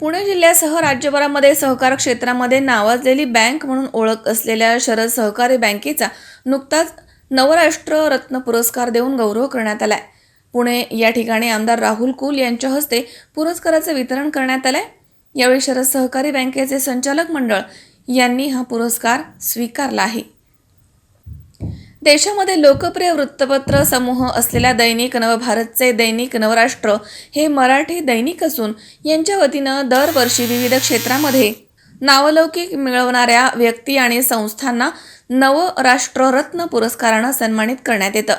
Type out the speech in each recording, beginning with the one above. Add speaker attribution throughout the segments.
Speaker 1: पुणे जिल्ह्यासह राज्यभरामध्ये सहकार क्षेत्रामध्ये नावाजलेली बँक म्हणून ओळख असलेल्या शरद सहकारी बँकेचा नुकताच नवराष्ट्र रत्न पुरस्कार देऊन गौरव करण्यात आलाय. पुणे या ठिकाणी आमदार राहुल कुल यांच्या हस्ते पुरस्काराचं वितरण करण्यात आलंय. यावेळी शरद सहकारी बँकेचे संचालक मंडळ यांनी हा पुरस्कार स्वीकारला आहे. देशामध्ये लोकप्रिय वृत्तपत्र समूह असलेल्या दैनिक नवभारतचे दैनिक नवराष्ट्र हे मराठी दैनिक असून यांच्या वतीनं दरवर्षी विविध क्षेत्रामध्ये नावलौकिक मिळवणाऱ्या व्यक्ती आणि संस्थांना नवराष्ट्ररत्न पुरस्कारानं सन्मानित करण्यात येतं.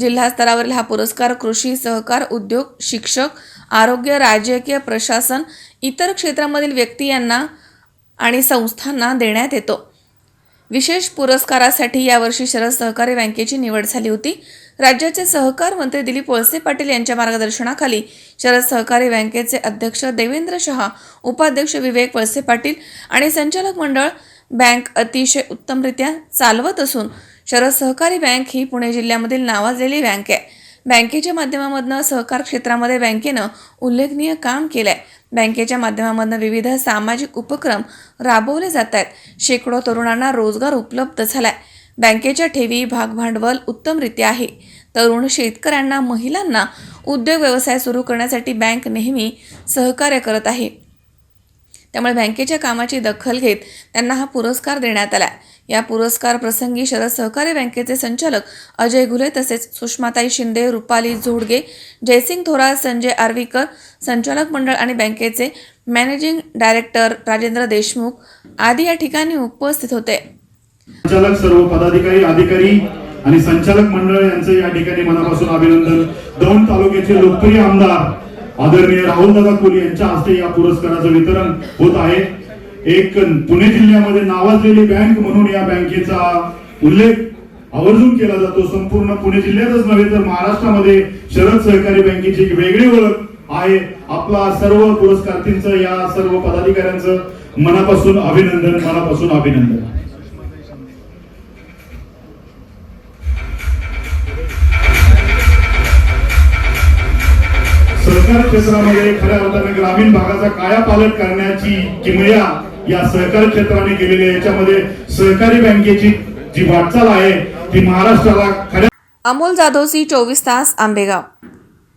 Speaker 1: जिल्हा स्तरावरील हा पुरस्कार कृषी सहकार उद्योग शिक्षक आरोग्य राजकीय प्रशासन इतर क्षेत्रामधील व्यक्ती यांना आणि संस्थांना देण्यात येतो. विशेष पुरस्कारासाठी यावर्षी शरद सहकारी बँकेची निवड झाली होती. राज्याचे सहकार मंत्री दिलीप वळसे पाटील यांच्या मार्गदर्शनाखाली शरद सहकारी बँकेचे अध्यक्ष देवेंद्र शहा उपाध्यक्ष विवेक वळसे पाटील आणि संचालक मंडळ बँक अतिशय उत्तमरित्या चालवत असून शरद सहकारी बँक ही पुणे जिल्ह्यामधील नावाजलेली बँक आहे. बँकेच्या माध्यमामधनं सहकार क्षेत्रामध्ये बँकेनं उल्लेखनीय काम केलं आहे बँकेच्या माध्यमामधनं विविध सामाजिक उपक्रम राबवले जात आहेत शेकडो तरुणांना रोजगार उपलब्ध झालाय. बँकेच्या ठेवी भागभांडवल उत्तमरित्या आहे. तरुण शेतकऱ्यांना महिलांना उद्योग व्यवसाय सुरू करण्यासाठी बँक नेहमी सहकार्य करत आहे. त्यामुळे बँकेच्या कामाची दखल घेत त्यांना हा पुरस्कार देण्यात आला. या पुरस्कार प्रसंगी शरद सहकारी बँकेचे संचालक अजय घुले तसेच सुषमाताई शिंदे रुपाली झोडगे जयसिंग थोरात संजय आर्वीकर संचालक मंडळ आणि बँकेचे मॅनेजिंग डायरेक्टर राजेंद्र देशमुख आदी या ठिकाणी उपस्थित होते.
Speaker 2: संचालक सर्व पदाधिकारी अधिकारी आणि संचालक मंडळ यांचं या ठिकाणी मनापासून अभिनंदन. दोन तालुक्याचे लोकप्रिय आमदार आदरणीय राहुल दादा कोली यांच्या हस्ते या पुरस्काराचं वितरण होत आहे. एक पुणे जिल्ह्यामध्ये नावाजलेली बँक म्हणून या बँकेचा उल्लेख आवर्जून केला जातो. संपूर्ण पुणे जिल्ह्यातच नव्हे तर महाराष्ट्रामध्ये शरद सहकारी बँकेची एक वेगळी ओळख आहे. आपला सर्व पुरस्कार या सर्व पदाधिकाऱ्यांचं मनापासून अभिनंदन मनापासून अभिनंदन. सहकार क्षेत्रामध्ये खऱ्या अर्थाने ग्रामीण भागाचा कायापालट करण्याची किमया या सहकार क्षेत्राने केलेली आहे याच्यामध्ये सहकारी बँकेची जी वाटचाल आहे ती महाराष्ट्राला खऱ्या
Speaker 1: अमोल जाधव सी चोवीस तास आंबेगाव.